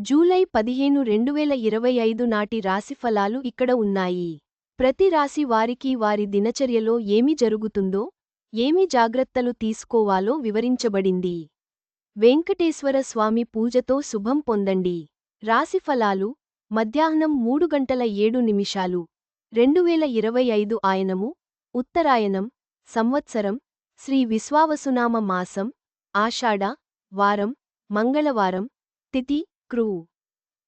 July పదిహేను రెండువేల ఇరవై ఐదు నాటి రాశిఫలాలు ఇక్కడ ఉన్నాయి. ప్రతి రాశి వారికి వారి దినచర్యలో ఏమి జరుగుతుందో ఏమి జాగ్రత్తలు తీసుకోవాలో వివరించబడింది. వెంకటేశ్వర స్వామి పూజతో శుభం పొందండి. రాశిఫలాలు మధ్యాహ్నం మూడు గంటల ఏడు నిమిషాలు. రెండువేల ఇరవై ఐదు ఆయనము ఉత్తరాయణం సంవత్సరం శ్రీ విశ్వావసునామ మాసం ఆషాఢ వారం మంగళవారం తిథి క్రూ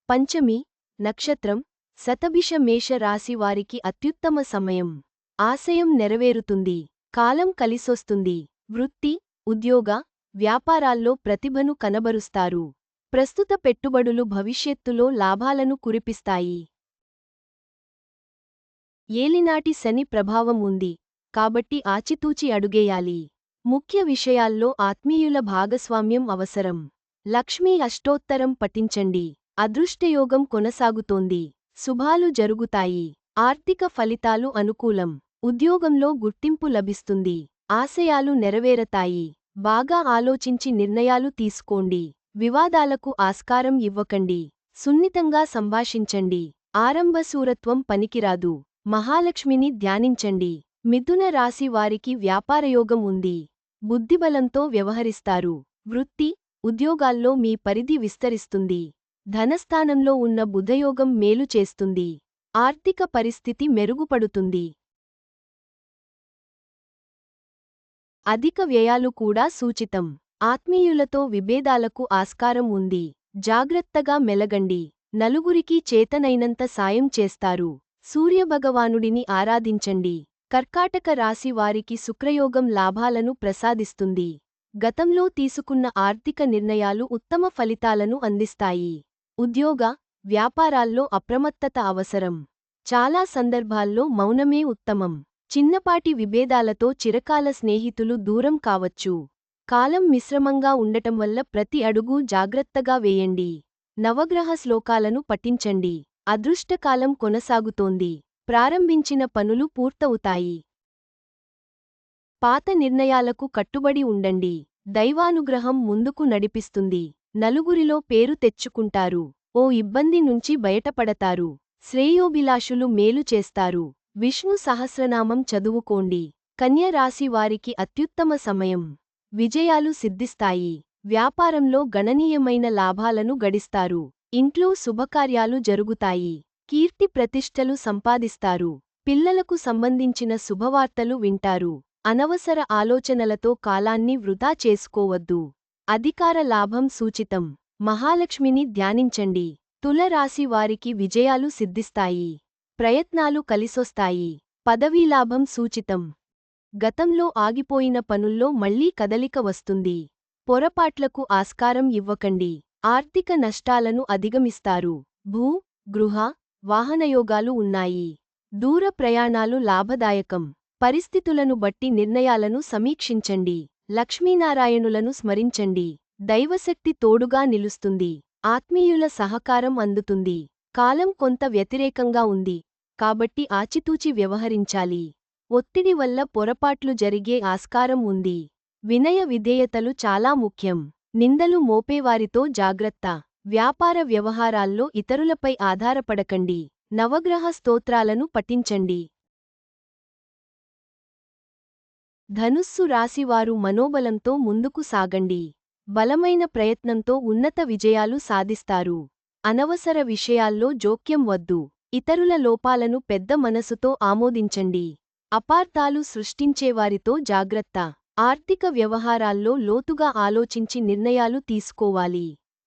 పంచమి నక్షత్రం శతభిష మేష రాశి వారికి అత్యుత్తమ సమయం. ఆశయం నెరవేరుతుంది కాలం కలిసొస్తుంది. వృత్తి ఉద్యోగ వ్యాపారాల్లో ప్రతిభను కనబరుస్తారు. ప్రస్తుత పెట్టుబడులు భవిష్యత్తులో లాభాలను కురిపిస్తాయి. ఏలినాటి శని ప్రభావం ఉంది కాబట్టి ఆచితూచి అడుగేయాలి. ముఖ్య విషయాల్లో ఆత్మీయుల భాగస్వామ్యం అవసరం. లక్ష్మీ అష్టోత్తరం పఠించండి. అదృష్టయోగం కొనసాగుతోంది. శుభాలు జరుగుతాయి. ఆర్థిక ఫలితాలు అనుకూలం. ఉద్యోగంలో గుర్తింపు లభిస్తుంది. ఆశయాలు నెరవేరతాయి. బాగా ఆలోచించి నిర్ణయాలు తీసుకోండి. వివాదాలకు ఆస్కారం ఇవ్వకండి. సున్నితంగా సంభాషించండి. ఆరంభసూరత్వం పనికిరాదు. మహాలక్ష్మిని ధ్యానించండి. మిథున రాశి వారికి వ్యాపారయోగం ఉంది. బుద్ధిబలంతో వ్యవహరిస్తారు. వృత్తి ఉద్యోగాల్లో మీ పరిధి విస్తరిస్తుంది. ధనస్థానంలో ఉన్న బుధయోగం మేలు చేస్తుంది. ఆర్థిక పరిస్థితి మెరుగుపడుతుంది. అధిక వ్యయాలు కూడా సూచితం. ఆత్మీయులతో విభేదాలకు ఆస్కారం ఉంది. జాగ్రత్తగా మెలగండి. నలుగురికి చేతనైనంత సాయం చేస్తారు. సూర్యభగవానుడిని ఆరాధించండి. కర్కాటక రాశి వారికి శుక్రయోగం లాభాలను ప్రసాదిస్తుంది. గతంలో తీసుకున్న ఆర్థిక నిర్ణయాలు ఉత్తమ ఫలితాలను అందిస్తాయి. ఉద్యోగ వ్యాపారాల్లో అప్రమత్తత అవసరం. చాలా సందర్భాల్లో మౌనమే ఉత్తమం. చిన్నపాటి విభేదాలతో చిరకాల స్నేహితులు దూరం కావచ్చు. కాలం మిశ్రమంగా ఉండటం వల్ల ప్రతి అడుగు జాగ్రత్తగా వేయండి. నవగ్రహ శ్లోకాలను పఠించండి. అదృష్టకాలం కొనసాగుతోంది. ప్రారంభించిన పనులు పూర్తవుతాయి. పాత నిర్ణయాలకు కట్టుబడి ఉండండి. దైవానుగ్రహం ముందుకు నడిపిస్తుంది. నలుగురిలో పేరు తెచ్చుకుంటారు. ఓ ఇబ్బంది నుంచి బయటపడతారు. శ్రేయోభిలాషులు మేలు చేస్తారు. విష్ణు సహస్రనామం చదువుకోండి. కన్య రాశి వారికి అత్యుత్తమ సమయం. విజయాలు సిద్ధిస్తాయి. వ్యాపారంలో గణనీయమైన లాభాలను గడిస్తారు. ఇంట్లో శుభకార్యాలు జరుగుతాయి. కీర్తి ప్రతిష్టలు సంపాదిస్తారు. పిల్లలకు సంబంధించిన శుభవార్తలు వింటారు. అనవసర ఆలోచనలతో కాలాన్ని వృధా చేసుకోవద్దు. అధికార లాభం సూచితం. మహాలక్ష్మిని ధ్యానించండి. తులరాశి వారికి విజయాలు సిద్ధిస్తాయి. ప్రయత్నాలు కలిసొస్తాయి. పదవీలాభం సూచితం. గతంలో ఆగిపోయిన పనుల్లో మళ్ళీ కదలిక వస్తుంది. పొరపాట్లకు ఆస్కారం ఇవ్వకండి. ఆర్థిక నష్టాలను అధిగమిస్తారు. భూ గృహ వాహనయోగాలు ఉన్నాయి. దూర ప్రయాణాలు లాభదాయకం. పరిస్థితులను బట్టి నిర్ణయాలను సమీక్షించండి. లక్ష్మీనారాయణులను స్మరించండి. దైవశక్తి తోడుగా నిలుస్తుంది. ఆత్మీయుల సహకారం అందుతుంది. కాలం కొంత వ్యతిరేకంగా ఉంది. కాబట్టి ఆచితూచి వ్యవహరించాలి. ఒత్తిడి వల్ల పొరపాట్లు జరిగే ఆస్కారం ఉంది. వినయ విధేయతలు చాలా ముఖ్యం. నిందలు మోపేవారితో జాగ్రత్త. వ్యాపార వ్యవహారాల్లో ఇతరులపై ఆధారపడకండి. నవగ్రహ స్తోత్రాలను పఠించండి. ధనుస్సు రాశివారు మనోబలంతో ముందుకు సాగండి. బలమైన ప్రయత్నంతో ఉన్నత విజయాలు సాధిస్తారు. అనవసర విషయాల్లో జోక్యం వద్దు. ఇతరుల లోపాలను పెద్ద మనసుతో ఆమోదించండి. అపార్థాలు సృష్టించేవారితో జాగ్రత్త. ఆర్థిక వ్యవహారాల్లో లోతుగా ఆలోచించి నిర్ణయాలు తీసుకోవాలి.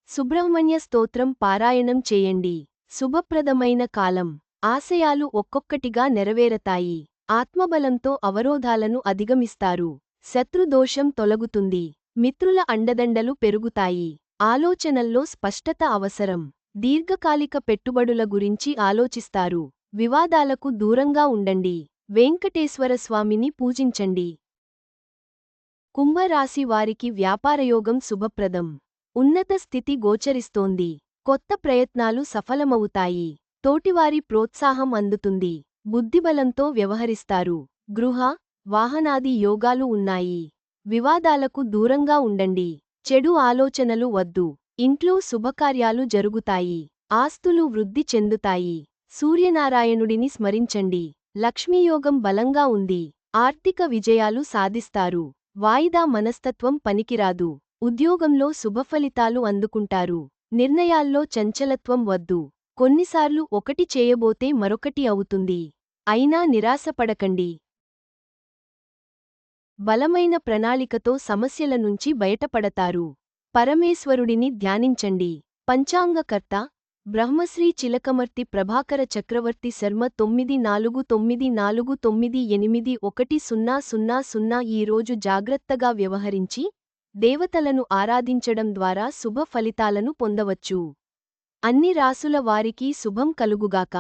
సుబ్రహ్మణ్య స్తోత్రం పారాయణం చేయండి. శుభప్రదమైన కాలం. ఆశయాలు ఒక్కొక్కటిగా నెరవేరతాయి. ఆత్మబలంతో అవరోధాలను అధిగమిస్తారు. శత్రుదోషం తొలగుతుంది. మిత్రుల అండదండలు పెరుగుతాయి. ఆలోచనల్లో స్పష్టత అవసరం. దీర్ఘకాలిక పెట్టుబడుల గురించి ఆలోచిస్తారు. వివాదాలకు దూరంగా ఉండండి. వెంకటేశ్వరస్వామిని పూజించండి. కుంభరాశి వారికి వ్యాపారయోగం శుభప్రదం. ఉన్నత స్థితి గోచరిస్తోంది. కొత్త ప్రయత్నాలు సఫలమవుతాయి. తోటివారి ప్రోత్సాహం అందుతుంది. బుద్ధిబలంతో వ్యవహరిస్తారు. గృహ వాహనాది యోగాలు ఉన్నాయి. వివాదాలకు దూరంగా ఉండండి. చెడు ఆలోచనలు వద్దు. ఇంట్లో శుభకార్యాలు జరుగుతాయి. ఆస్తులు వృద్ధి చెందుతాయి. సూర్యనారాయణుడిని స్మరించండి. లక్ష్మీయోగం బలంగా ఉంది. ఆర్థిక విజయాలు సాధిస్తారు. వాయిదా మనస్తత్వం పనికిరాదు. ఉద్యోగంలో శుభఫలితాలు అందుకుంటారు. నిర్ణయాల్లో చంచలత్వం వద్దు. కొన్నిసార్లు ఒకటి చేయబోతే మరొకటి అవుతుంది. అయినా నిరాశపడకండి. బలమైన ప్రణాళికతో సమస్యల నుంచి బయటపడతారు. పరమేశ్వరుడిని ధ్యానించండి. పంచాంగకర్త బ్రహ్మశ్రీ చిలకమర్తి ప్రభాకర చక్రవర్తి శర్మ తొమ్మిది నాలుగు తొమ్మిది నాలుగు తొమ్మిది ఎనిమిది ఒకటి సున్నా సున్నా సున్నా ఈ రోజు జాగ్రత్తగా వ్యవహరించి దేవతలను ఆరాధించడం ద్వారా శుభ ఫలితాలను పొందవచ్చు. అన్ని రాసుల వారికి శుభం కలుగుగాక.